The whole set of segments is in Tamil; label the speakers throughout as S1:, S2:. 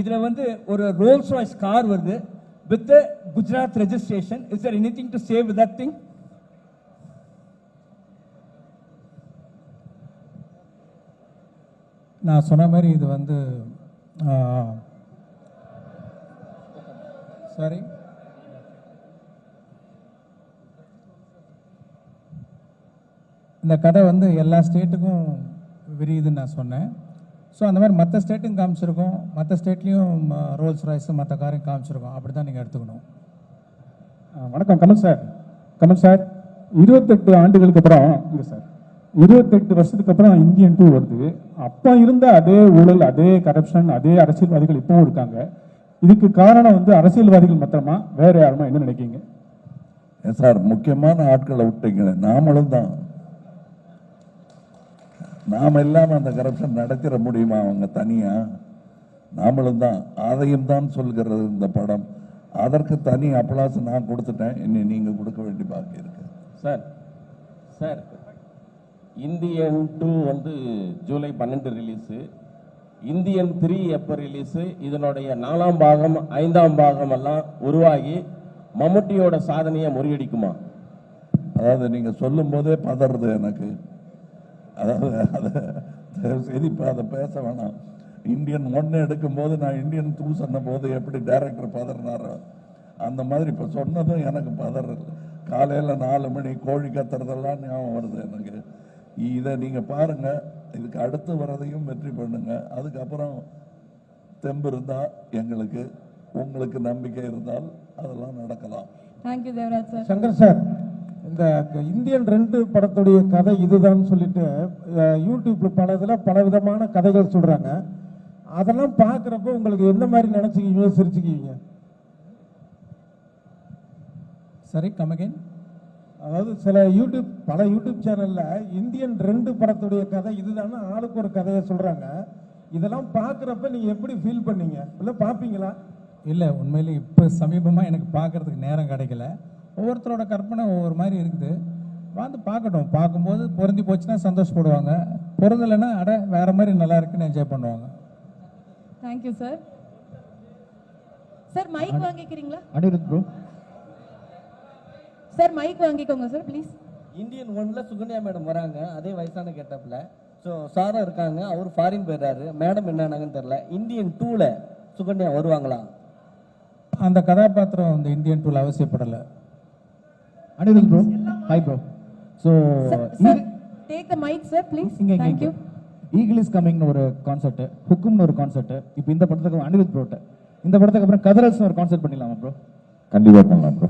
S1: இதுல வந்து ஒரு ரோல்ஸ் ராய்ஸ் கார் வருது. With Gujarat registration is anything to save that thing
S2: நான் சொன்ன மாதிரி இது வந்து சாரி இந்த கதை வந்து எல்லா ஸ்டேட்டுக்கும் விரியுதுன்னு நான் சொன்னேன். ஸோ அந்த மாதிரி மற்ற ஸ்டேட்டும் காமிச்சிருக்கோம். மற்ற ஸ்டேட்லேயும் ரோல்ஸ் ராய்ஸ் மற்ற காரையும் காமிச்சிருக்கோம். அப்படி தான் நீங்கள் எடுத்துக்கணும்
S3: வணக்கம். கமல் சார். கமல் சார் இருபத்தெட்டு ஆண்டுகளுக்கு அப்புறம் இங்க சார் இருபத்தெட்டு வருஷத்துக்கு அப்புறம் இந்தியன் டூ வருது. அப்போ இருந்த அதே ஊழல் அதே கரப்ஷன் அதே அரசியல்வாதிகள் இப்பவும் இருக்காங்க. இதுக்கு காரணம் வந்து அரசியல்வாதிகள் மாத்திரமா? வேற யாருமா? என்ன நினைக்கிறீங்க?
S4: ஏன் சார் முக்கியமான ஆட்களை விட்டீங்களே. நாமளும் தான். நாம இல்லாம அந்த கரப்ஷன் நடத்திட முடியுமா அவங்க தனியா? நாமளும் தான். அதையும் தான் சொல்கிறது இந்த படம். அதற்கு தனி அப்ளாஸ் நான் கொடுத்துட்டேன். இனி நீங்க கொடுக்க வேண்டி பாக்கி இருக்கு.
S5: சார் சார் இந்தியன் டூ வந்து ஜூலை பன்னெண்டு ரிலீஸு இந்தியன் த்ரீ எப்போ ரிலீஸு இதனுடைய நாலாம் பாகம் ஐந்தாம் பாகம் எல்லாம் உருவாகி மம்முட்டியோட சாதனையை முறியடிக்குமா?
S4: அதாவது நீங்க சொல்லும் போதே பதறது எனக்கு. அதாவது அதை செய்து இப்ப அதை பேச வேணாம். இந்தியன் ஒன்னு எடுக்கும் போது நான் இந்தியன் டூ சொன்ன போது எப்படி டைரக்டர் பதறினாரோ அந்த மாதிரி இப்ப சொன்னதும் எனக்கு பதறது காலையில நாலு மணி கோழி கத்துறதெல்லாம் ஞாபகம் வருது எனக்கு. இதை நீங்க பாருங்க இதுக்கு அடுத்து வரதையும் வெற்றி பண்ணுங்க. அதுக்கப்புறம் தெம்பு இருந்தா எங்களுக்கு உங்களுக்கு நம்பிக்கை இருந்தால் அதெல்லாம் நடக்கலாம்.
S6: Thank you Devaraj sir
S7: Shankar sir இந்த இந்தியன் ரெண்டு படத்துடைய கதை இதுதான் சொல்லிட்டு அஹ், யூடியூப்ல பல இதில் பல விதமான கதைகள் சொல்றாங்க. அதெல்லாம் பார்க்குறப்ப உங்களுக்கு எந்த மாதிரி நினைச்சுக்குவீங்க சிரிச்சுக்குவீங்க?
S2: சரி கமகேன்
S7: அதாவது சில யூடியூப் பல யூடியூப் சேனல்ல இந்தியன் ரெண்டு படத்துடைய கதை இதுதானே ஆளுக்கு ஒரு கதையை சொல்றாங்க. இதெல்லாம் பார்க்குறப்ப நீங்க எப்படி ஃபீல் பண்ணீங்க? இல்லை பார்ப்பீங்களா
S2: இல்லை உண்மையிலே இப்போ சமீபமாக எனக்கு பார்க்கறதுக்கு நேரம் கிடைக்கல. ஒவ்வொருத்தரோட கற்பனை ஒவ்வொரு மாதிரி இருக்குது. வந்து பார்க்கட்டும். பார்க்கும்போது பொருந்தி போச்சுன்னா சந்தோஷப்படுவாங்க. பொருந்தலைன்னா அட வேற மாதிரி நல்லா இருக்குன்னு என்ஜாய் பண்ணுவாங்க.
S6: தேங்க்யூ சார் சார் மைக் வாங்கிக்கிறீங்களா?
S8: அனிருத் ப்ரோ
S6: சார் மைக் வாங்கிக்கோங்க சார் ப்ளீஸ்
S9: இந்தியன் ஒன்ல சுகன்யா மேடம் வராங்க. அதே வயசான கெட்டப்ல. ஸோ சாரும் இருக்காங்க. அவர் ஃபாரின் போயிடுறாரு. மேடம் என்னன்னாங்கன்னு தெரியல. இந்தியன் டூல சுகன்யா வருவாங்களா?
S2: அந்த கதாபாத்திரம் இந்த இந்தியன் டூல் அவசியப்படலை.
S8: Anirudh bro hi bro so
S6: take the mic sir please
S8: இங்க
S6: தேங்க்யூ
S8: ஈகிள் இஸ் கமிங்னு ஒரு கான்செப்ட் ஹுக்கும்னு ஒரு கான்செப்ட் இப்போ இந்த படத்துக்கு அனிருத் ப்ரோட்ட இந்த படத்துக்கு அப்புறம் கதரல்ஸ்னு ஒரு கான்செப்ட் பண்ணிடலாமா ப்ரோ
S4: கண்டிப்பா பண்ணலாம் bro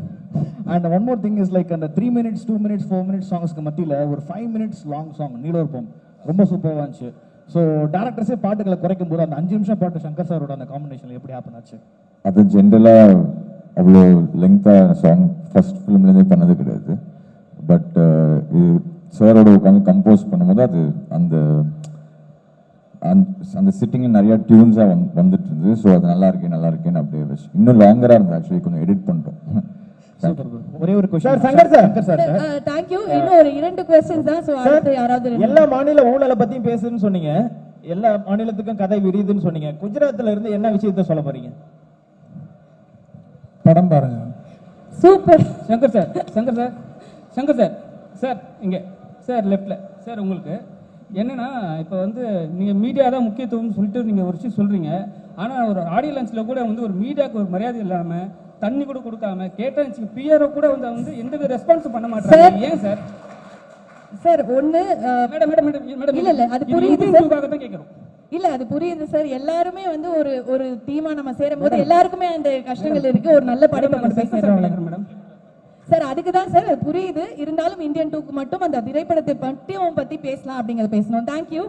S8: and one more thing is like அந்த three minutes two minutes four minutes சாங்ஸ்க்கு மத்தியில் ஒரு ஃபைவ் மினிட்ஸ் லாங் சாங் நீலோர்பம் ரொம்ப சூப்பராக இருந்துச்சு. ஸோ டேரக்டர்ஸே பாட்டுகளை குறைக்கும் போது அந்த அஞ்சு நிமிஷம் பாட்டு சங்கர் சாரோட அந்த காம்பினேஷன் எப்படி ஹேப்பன் ஆச்சு?
S10: அது ஜென்ரலாக அவ்வளோ லெங்க்த்தாக சாங் ஃபர்ஸ்ட் ஃபிலிம்லேருந்தே பண்ணது கிடையாது. பட் இது சாரோட உட்காந்து கம்போஸ் பண்ணும்போது அது அந்த அந்த- அந்த சிட்டிங்கில் நிறைய டியூன்ஸாக வந் வந்துட்டு இருந்தது. ஸோ அது நல்லா இருக்கே நல்லா இருக்கேன்னு அப்படியே வச்சு இன்னும் லாங்கராக இருந்தது. ஆக்சுவலி கொஞ்சம் எடிட் பண்ணிட்டோம்.
S8: ஒரே ஒரு question
S7: sir, Shankar sir.
S8: Sir
S6: thank you uh, இன்னும் ஒரு இரண்டு கொஸ்டின்ஸ் தான். ஸோ அடுத்து யாராவது
S7: எல்லா மாநில ஊழலை பத்தியும் பேசுன்னு சொன்னீங்க. எல்லா மாநிலத்துக்கும் கதை விரியுதுன்னு சொன்னீங்க. குஜராத்ல இருந்து என்ன விஷயத்த சொல்ல போறீங்க?
S2: படம் பாருங்க.
S6: Super.
S1: Shankar sir Shankar sir Shankar sir sir இங்கே சார் லெஃப்டில் சார் உங்களுக்கு என்னன்னா இப்போ வந்து நீங்கள் மீடியா தான் முக்கியத்துவம்னு சொல்லிட்டு நீங்கள் ஒரு விஷயம் சொல்கிறீங்க ஆனால் ஒரு ஆடியோ லான்ச்சில் கூட வந்து ஒரு மீடியாவுக்கு ஒரு மரியாதை இல்லாமல் தண்ணி கூட கொடுக்காம கேட்டேன்னு பிஆர்ஓ கூட வந்து வந்து எந்த ரெஸ்பான்ஸும் பண்ண மாட்டாங்க. ஏன் சார்?
S6: சார் அஹ்,
S1: மேடம் மேடம் மேடம் மேடம்
S6: இல்ல, இல்ல, அது
S1: இது
S6: புரியுது
S1: தான் கேட்குறோம்
S6: இல்ல அது புரியுது சார். எல்லாருமே வந்து ஒரு ஒரு டீமா நம்ம சேரும் போது எல்லாருக்குமே அந்த கஷ்டங்கள் இருக்கு. ஒரு நல்ல படைப்பை கொண்டு போய் சேர்றோம்
S1: மேடம்.
S6: சார் அதுக்கு தான் சார் புரியுது. இருந்தாலும் இந்தியன் டூக்கு மட்டும் அந்த திரைப்படத்தை பற்றியும் பத்தி பேசலாம் அப்படிங்கறத பேசணும். தேங்க்யூ